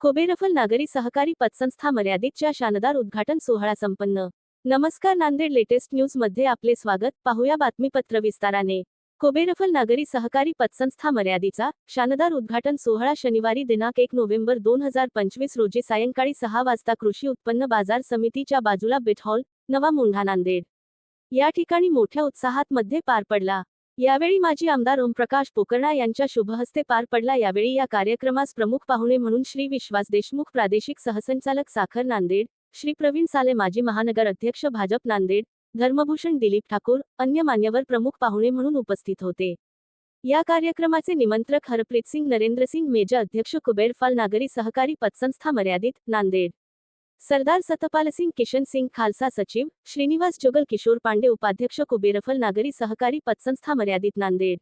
खोबेरफल नागरी सहकारी पतसंस्था मर्यादितच्या शानदार उद्घाटन सोहळा संपन्न. नमस्कार नांदेड लेटेस्ट न्यूजमध्ये आपले स्वागत. पाहूया बातमीपत्र विस्ताराने. खोबेरफल नागरी सहकारी पतसंस्था मर्यादितचा शानदार उद्घाटन सोहळा शनिवारी दिनांक एक नोव्हेंबर दोन हजार पंचवीस रोजी सायंकाळी सहा वाजता कृषी उत्पन्न बाजार समितीच्या बाजूला बिट हॉल नवा मुंढा नांदेड. या ठिकाणी मोठ्या उत्साहात मध्ये पार पडला. यावेळी माजी आमदार ओमप्रकाश पोकर्णा यांच्या शुभहस्ते पार पडला. यावेळी या कार्यक्रमास प्रमुख पाहुणे म्हणून श्री विश्वास देशमुख प्रादेशिक सहसंचालक साखर नांदेड श्री प्रवीण साले माजी महानगर अध्यक्ष भाजप नांदेड धर्मभूषण दिलीप ठाकूर अन्य मान्यवर प्रमुख पाहुणे म्हणून उपस्थित होते. या कार्यक्रमाचे निमंत्रक हरप्रीत सिंग नरेंद्र सिंग मेजर अध्यक्ष कुबेरफाल नागरी सहकारी पतसंस्था मर्यादित नांदेड. सरदार सतपाल सिंग किशन सिंग खालसा सचिव श्रीनिवास जुगल किशोर पांडे उपाध्यक्ष कुबेरफल नागरी सहकारी पतसंस्था मर्यादित नांदेड.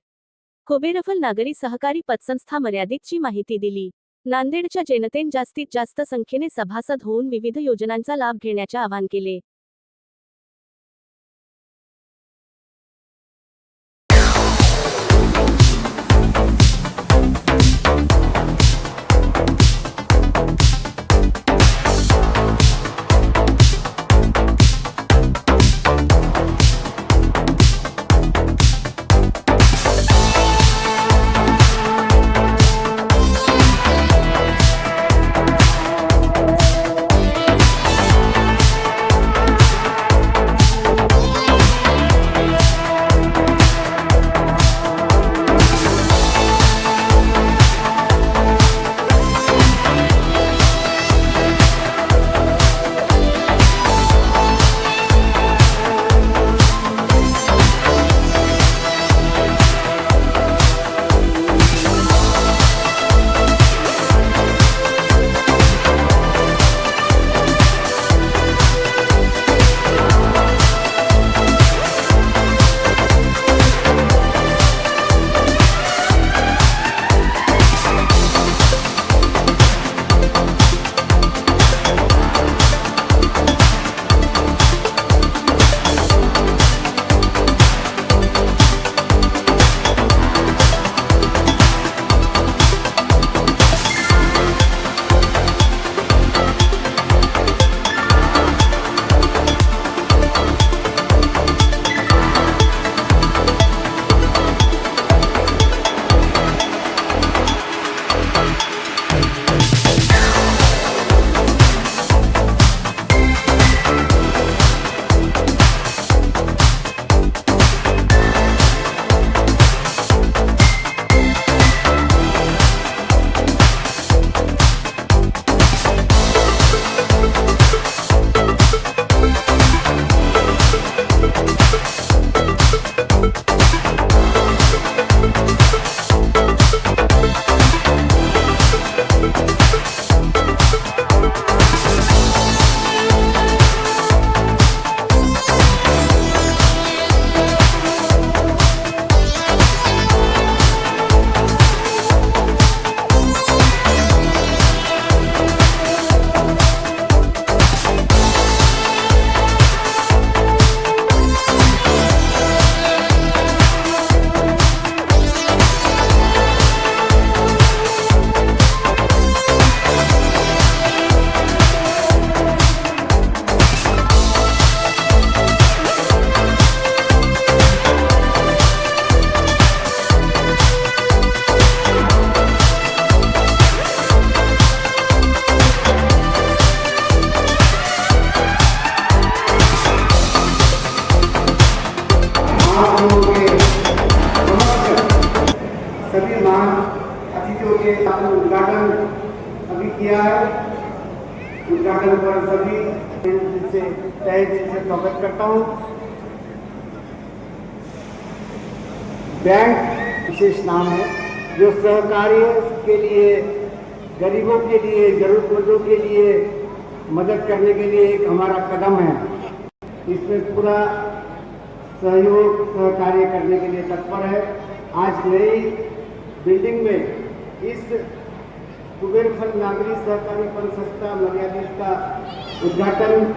कुबेरफल नागरी सहकारी पतसंस्था मर्यादितची माहिती दिली. नांदेडच्या जनतेन जास्तीत जास्त संख्येने सभासद होऊन विविध योजनांचा लाभ घेण्याचे आवाहन केले. सभी महान अतिथियों के आपने उद्घाटन अभी किया है। उद्घाटन पर सभी से दिल से स्वागत करता हूँ। बैंक विशेष नाम है, जो सहकारियों के लिए, गरीबों के लिए, जरूरतमंदों के लिए मदद करने के लिए एक हमारा कदम है। इसमें पूरा सहयोग, सहकार्य करने के लिए तत्पर है। आज नई बिल्डिंग में इस कुबेरफल नागरी सहकारी फल संस्था मर्यादित का उद्घाटन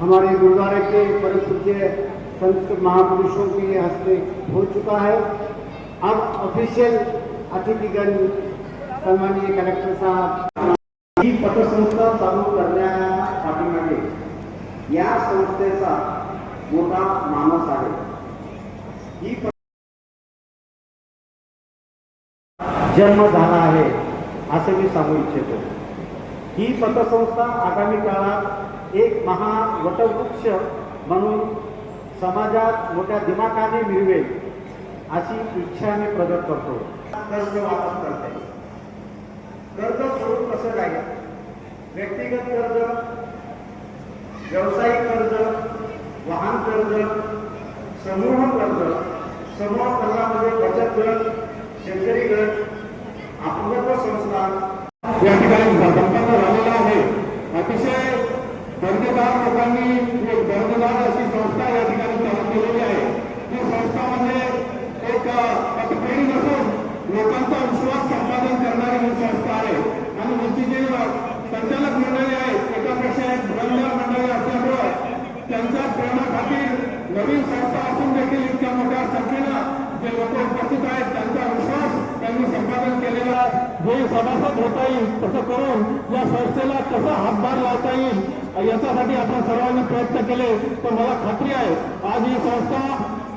हमारे गुरुद्वारे के परम पूज्य संत महापुरुषों के हस्ते हो चुका है। अब ऑफिशियल अतिथिगण सम्मानीय कलेक्टर साहब ही पतसंस्था चालू करण्या पाठीमागे या संस्थेचा मोठा मानस आहे. ही जन्म झाला आहे असे मी सांगू इच्छितो. ही पतसंस्था आगामी काळात एक महा वटवृक्ष म्हणून समाजात मोठ्या दिमाखाने मिळवेल अशी इच्छा मी प्रगत करतो. कर्ज वाटप करते. कर्ज स्वरूप कसं काय व्यक्तिगत कर्ज व्यावसायिक कर्ज वाहन कर्ज समूह कर्ज समूह कर्जामध्ये बचत गट शेतकरी गट अपंगत्व संस्था या ठिकाणी संपन्न झालेला आहे. अतिशय दर्जेदार लोकांनी एक दर्जेदार अशी संस्था या ठिकाणी चालू केलेली आहे. ती संस्था म्हणजे एक पतपेढी नसून लोकांचा विश्वास संपादन करणारी ही संस्था आहे. आणि नुसती जे संचालक मंडळी आहेत एका जे सभासद होता येईल करून या संस्थेला कसा हातभार लावता येईल? याच्यासाठी आपण सर्वांनी प्रयत्न केले तर मला खात्री आहे, आज ही संस्था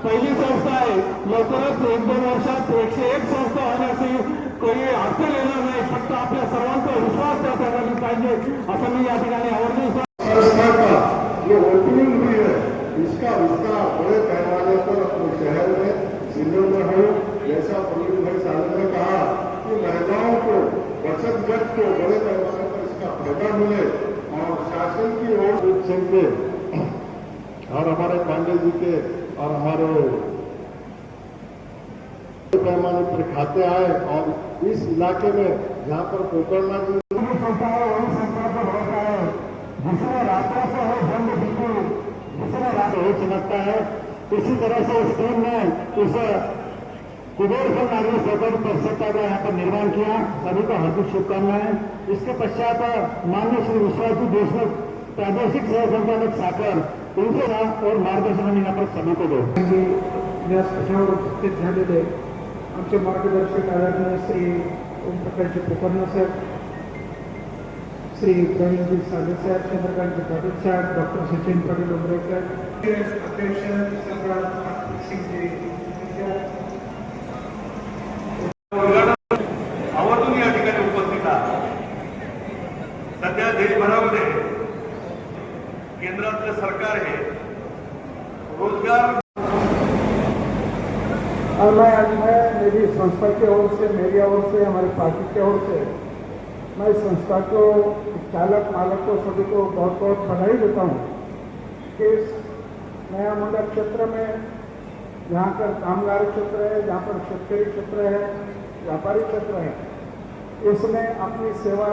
पहिली संस्था आहे. लवकरच एक दोन वर्षात एकशे एक संस्था होण्याची काही अर्थ येणार नाही, फक्त आपल्या सर्वांचा विश्वास त्या ठिकाणी आवर्जून. संस्था है शहर में जिलों में हो, जैसा भाई साहब ने कहा कि महिलाओं को बचत गट को बड़े पैमाने पर इसका फ़ायदा मिले और शासन की ओर से के और हमारे पांडे जी के और हमारे पैमाने पर खाते आए और इस इलाके में जहाँ पर कोकरणा जी है वही पर है जिसमें रातों से हो बंद बिल्कुल। जिसमें रात हो चमकता है। इसी तरह से इस टीम ने इस कुबेर फल नागरिक सहकारी परिषद का यहाँ पर निर्माण किया। सभी को हार्दिक शुभकामनाएँ। इसके पश्चात माननीय श्री विश्वासजी देशमुख प्रादेशिक सह संचालक साकर इनके साथ और मार्गदर्शन हम यहाँ पर सभी को दो। जी व्यासपीठावर उपस्थित झालेले आमचे मार्गदर्शक आदरणीय श्री ओमप्रकाशजी पोकर्णा साहेब श्री प्रवीणजी साधे साहेब चंद्रकांतजी पाटील साहेब डॉक्टर सचिन पाटील उमरेकर अध्यक्ष सम्राट सिंगजी आवर्जून या ठिकाणी उपस्थित आहात सध्या देशभरामध्ये केंद्रातलं सरकार हे रोज़गार और मैं आज मैं मेरी संस्था की ओर से, मेरी ओर से, हमारी पार्टी की ओर से, मैं इस संस्था को चालक मालक को, सभी को बहुत बहुत बधाई देता हूँ कि इस नया मुंडा क्षेत्र में जहाँ पर कामगार क्षेत्र है, जहाँ पर शेतकरी क्षेत्र है, व्यापारी क्षेत्र है इसमें अपनी सेवा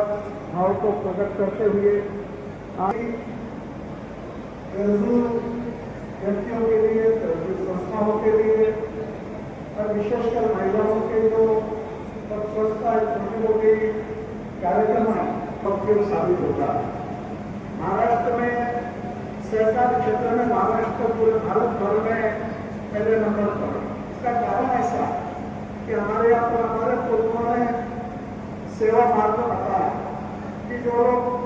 भाव को प्रकट करते हुए व्यक्तियों के लिए, संस्थाओं के लिए और विशेषकर महिलाओं के जो स्वच्छता छोटे मोटे कार्यक्रम है उपयोग साबित होता है। महाराष्ट्र में सहकारी क्षेत्र में महाराष्ट्र पूरे भारत भर में पहले नंबर पर इसका कारण ऐसा कि हमारे यहाँ पर हमारे पूर्वों ने सेवा मार्ग बताया कि जो लोग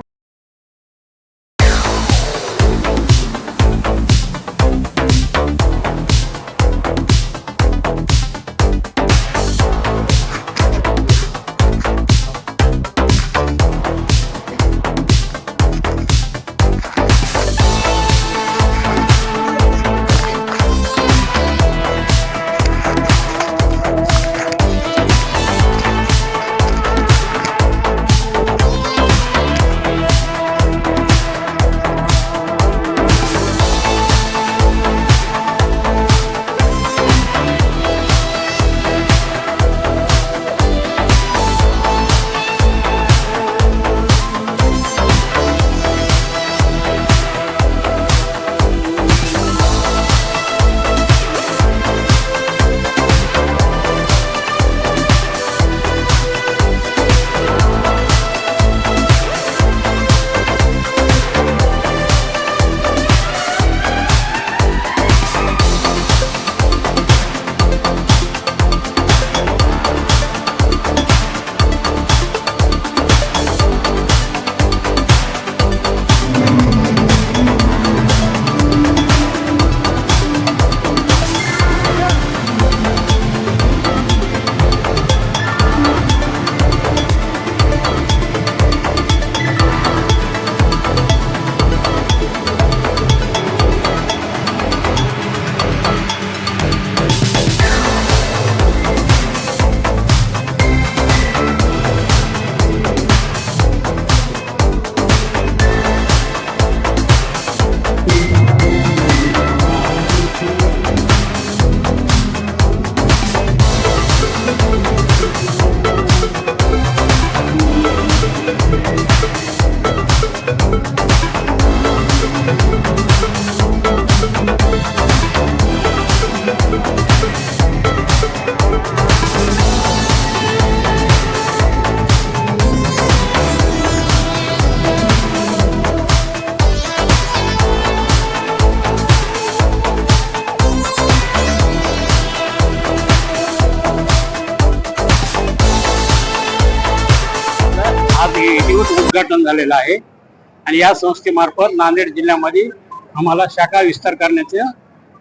उद्घाटन झालेलं आहे. आणि या संस्थेमार्फत नांदेड जिल्ह्यामध्ये आम्हाला शाखा विस्तार करण्याचे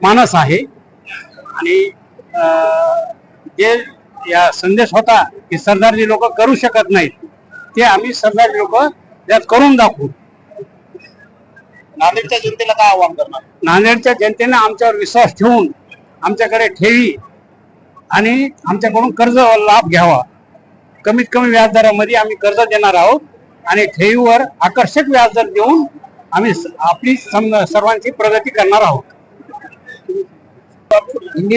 मानस आहे. आणि जे या संदेश होता की सरदारजी लोक करू शकत नाहीत ते आम्ही सरदारजी लोक त्यात करून दाखवू. नांदेडच्या जनतेला काय आव्हान करणार? नांदेडच्या जनतेने आमच्यावर विश्वास ठेवून आमच्याकडे ठेवी आणि आमच्याकडून कर्ज लाभ घ्यावा. कमीत कमी व्याजदरामध्ये आम्ही कर्ज देणार आहोत. आणि आकर्षक व्याजदर देऊन आम्ही आपली सर्वांची प्रगती करणार आहोत.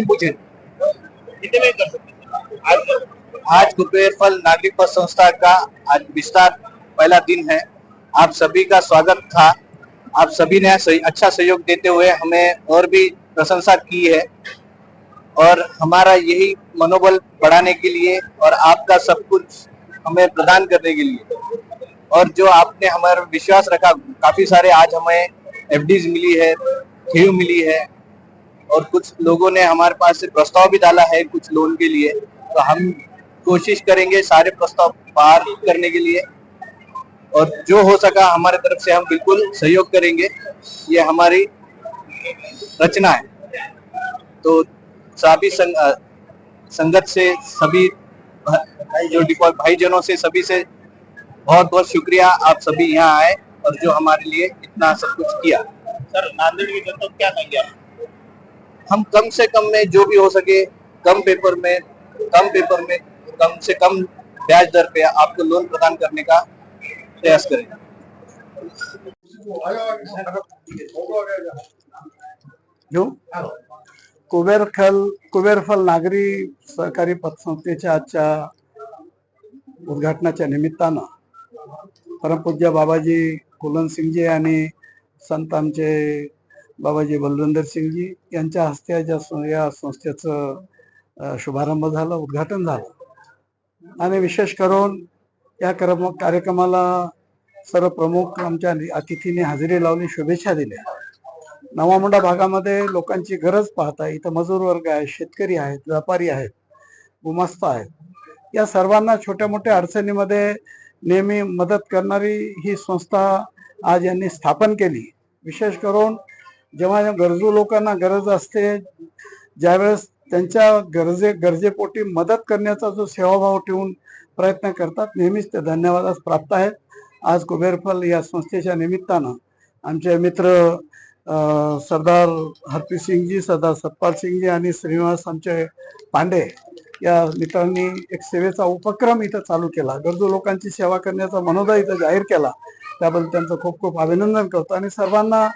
पूछे आज आज कुबेर नागरिक पद संस्था का आज विस्तार पहला दिन है। आप सभी का स्वागत था। आप सभी ने सही- अच्छा सहयोग देते हुए हमें और भी प्रशंसा की है। और हमारा यही मनोबल बढ़ाने के लिए और आपका सब कुछ हमें प्रदान करने के लिए। और जो आपने हमारे विश्वास रखा काफ़ी सारे आज हमें एफडीज मिली है ठेव मिली है और कुछ लोगों ने हमारे पास से प्रस्ताव भी डाला है कुछ लोन के लिए। तो हम कोशिश करेंगे सारे प्रस्ताव पार करने के लिए और जो हो सका हमारे तरफ़ से हम बिल्कुल सहयोग करेंगे। ये हमारी रचना है। तो सभी संग, संगत से सभी जो डिपॉ- भाईजनों से सभी से बहुत बहुत शुक्रिया आप सभी यहाँ आए और जो हमारे लिए इतना सब कुछ किया। सर नांदेड़ की जनता क्या कहेंगे आप? हम कम से कम में जो भी हो सके कम पेपर में कम पेपर में कम से कम ब्याज दर पे आपको लोन प्रदान करने का प्रयास करेंगे घेऊ कुबेरखल कुबेरफल नागरी सहकारी पतसंस्थेच्या आजच्या उद्घाटनाच्या निमित्तानं परमपूज्य बाबाजी कुलनसिंगजी आणि संत आमचे बाबाजी बलविंदर सिंगजी यांच्या हस्ते ज्या या संस्थेचं शुभारंभ झाला उद्घाटन झालं. आणि विशेष करून या क्रम कार्यक्रमाला सर्व प्रमुख आमच्या अतिथीने हजेरी लावली शुभेच्छा दिल्या. नवामुंडा भागामध्ये लोकांची गरज पाहता इथं मजूर वर्ग आहे शेतकरी आहेत व्यापारी आहेत गुमस्त आहेत. या सर्वांना छोट्या मोठ्या अडचणीमध्ये नेहमी मदत करणारी ही संस्था आज यांनी स्थापन केली. विशेष करून जेव्हा गरजू लोकांना गरज असते ज्यावेळेस त्यांच्या गरजे गरजेपोटी मदत करण्याचा जो सेवाभाव ठेवून प्रयत्न करतात नेहमीच ते धन्यवादास प्राप्त आहेत. आज कुबेरफल या संस्थेच्या निमित्तानं आमचे मित्र सरदार हरप्रीत सिंगजी सरदार सतपाल सिंगजी आणि श्रीनिवास आमचे पांडे या मित्रांनी एक सेवेचा उपक्रम इथं चालू केला. गरजू लोकांची सेवा करण्याचा मनोदा इथं जाहीर केला. त्याबद्दल त्यांचं खूप खूप अभिनंदन करतो आणि सर्वांना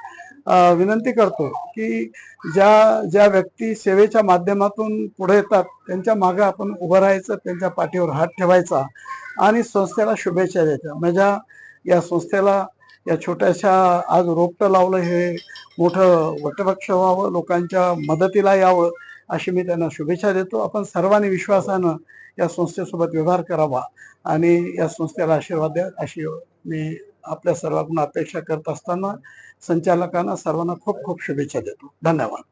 विनंती करतो की ज्या ज्या व्यक्ती सेवेच्या माध्यमातून पुढे येतात त्यांच्या मागे आपण उभं राहायचं त्यांच्या पाठीवर हात ठेवायचा आणि संस्थेला शुभेच्छा द्यायच्या. माझ्या या संस्थेला या छोट्याशा आज रोपटं लावलं हे मोठं वटवृक्ष व्हावं लोकांच्या मदतीला यावं अशी मी त्यांना शुभेच्छा देतो. आपण सर्वांनी विश्वासानं या संस्थेसोबत व्यवहार करावा आणि या संस्थेला आशीर्वाद द्या. अशी मी आपल्या सर्वांकडून अपेक्षा करत असताना संचालकांना सर्वांना खूप खूप शुभेच्छा देतो. धन्यवाद.